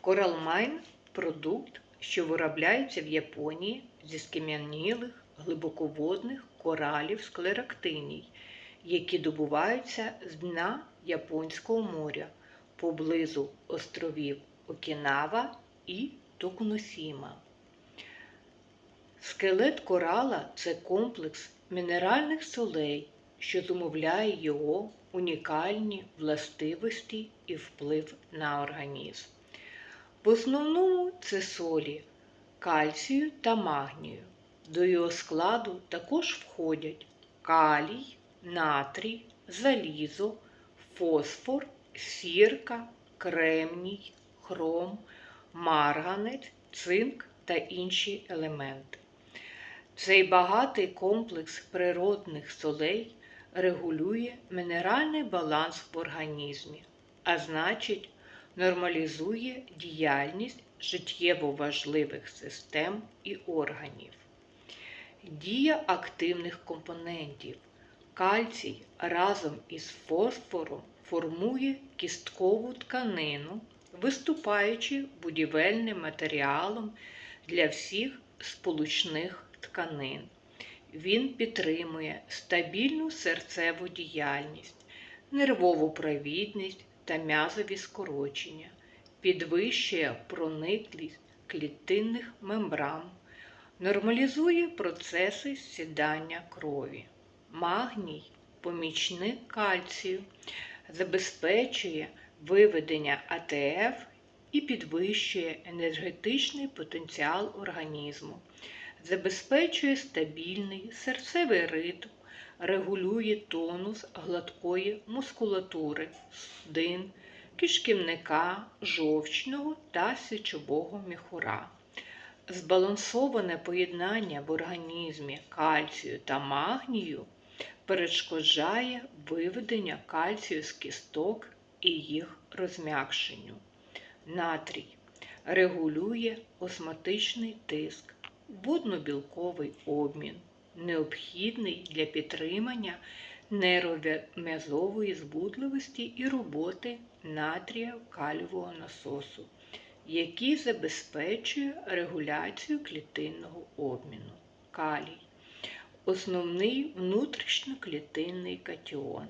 Коралмайн продукт, що виробляється в Японії зі скам'янілих глибоководних коралів склерактиній, які добуваються з дна Японського моря поблизу островів Окінава і Токуносіма. Скелет корала це комплекс мінеральних солей, що зумовляє його унікальні властивості і вплив на організм. В основному це солі кальцію та магнію. До його складу також входять калій, натрій, залізо, фосфор, сірка, кремній, хром, марганець, цинк та інші елементи. Цей багатий комплекс природних солей регулює мінеральний баланс в організмі, а значить, нормалізує діяльність життєво важливих систем і органів. Дія активних компонентів. Кальцій разом із фосфором формує кісткову тканину, виступаючи будівельним матеріалом для всіх сполучних тканин. Він підтримує стабільну серцеву діяльність, нервову провідність та м'язові скорочення, підвищує прониклість клітинних мембран, нормалізує процеси сідання крові. Магній, помічник кальцію, забезпечує виведення АТФ і підвищує енергетичний потенціал організму, забезпечує стабільний серцевий ритм, регулює тонус гладкої мускулатури, судин, кишківника, жовчного та сечового міхура. Збалансоване поєднання в організмі кальцію та магнію перешкоджає виведення кальцію з кісток і їх розм'якшенню. Натрій регулює осматичний тиск, водно-білковий обмін, необхідний для підтримання нейром'язової збудливості і роботи натрія калівого насосу, який забезпечує регуляцію клітинного обміну. Калій основний внутрішньоклітинний катіон,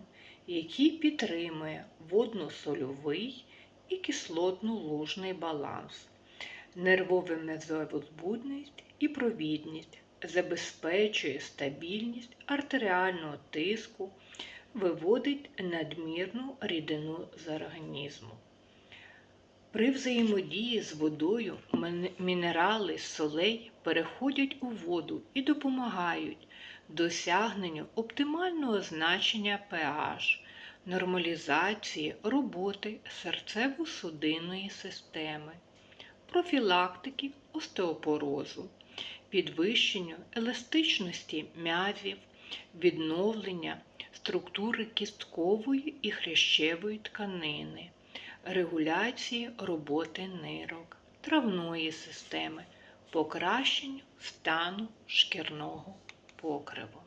який підтримує водно-сольовий і кислотно-лужний баланс, нервову мезову збудність і провідність, забезпечує стабільність артеріального тиску, виводить надмірну рідину з організму. При взаємодії з водою мінерали солей переходять у воду і допомагають досягненню оптимального значення pH, нормалізації роботи серцево-судинної системи, профілактики остеопорозу, підвищенню еластичності м'язів, відновлення структури кісткової і хрящевої тканини, регуляції роботи нирок, травної системи, покращенню стану шкірного покриву.